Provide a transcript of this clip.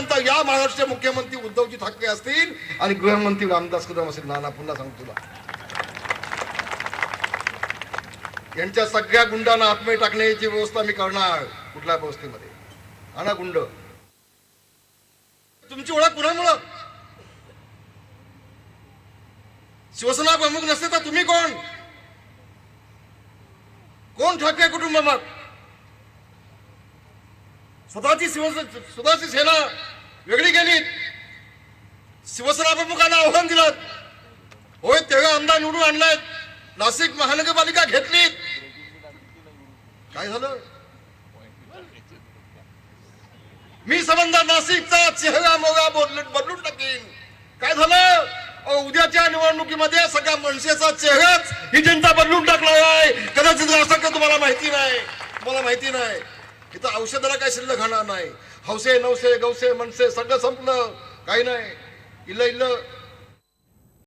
मुलांचा या महाराष्ट्र मुख्यमंत्री उद्धवजी ठाकरे असतील आणि गृहमंत्री रामदास कदम असतील. नाना पुन्हा सांग तुला. यांच्या सगळ्या गुंडांना आत्मे टाकण्याची व्यवस्था मी करणार कुठल्या व्यवस्थेमध्ये? आणा गुंड. तुमची ओळख कुणामुळं? शिवसेना प्रमुख नसते तर तुम्ही कोण? कोण ठाकरे कुटुंब मग स्वतःची शिवसेना स्वतःची सेना वेगळी केली. शिवसेना प्रमुखांना आव्हान दिलं. होय तेव्हा आमदार निवडून आणलाय. नाशिक महानगरपालिका घेतली. काय झालं? मी समजा नाशिकचा चेहरा मोगा बदलून बदलून टाकेन. काय झालं? उद्याच्या निवडणुकीमध्ये सगळ्या मनसेचा चेहराच ही जनता बदलून टाकला आहे. कदाचित असं का तुम्हाला माहिती नाही. तुम्हाला माहिती नाही. इथं औषधाला काय शिल्लक खाणार नाही. हौसे नवसे गौसे मनसे सगळं संपलं. काही नाही. इल्ल इल्ल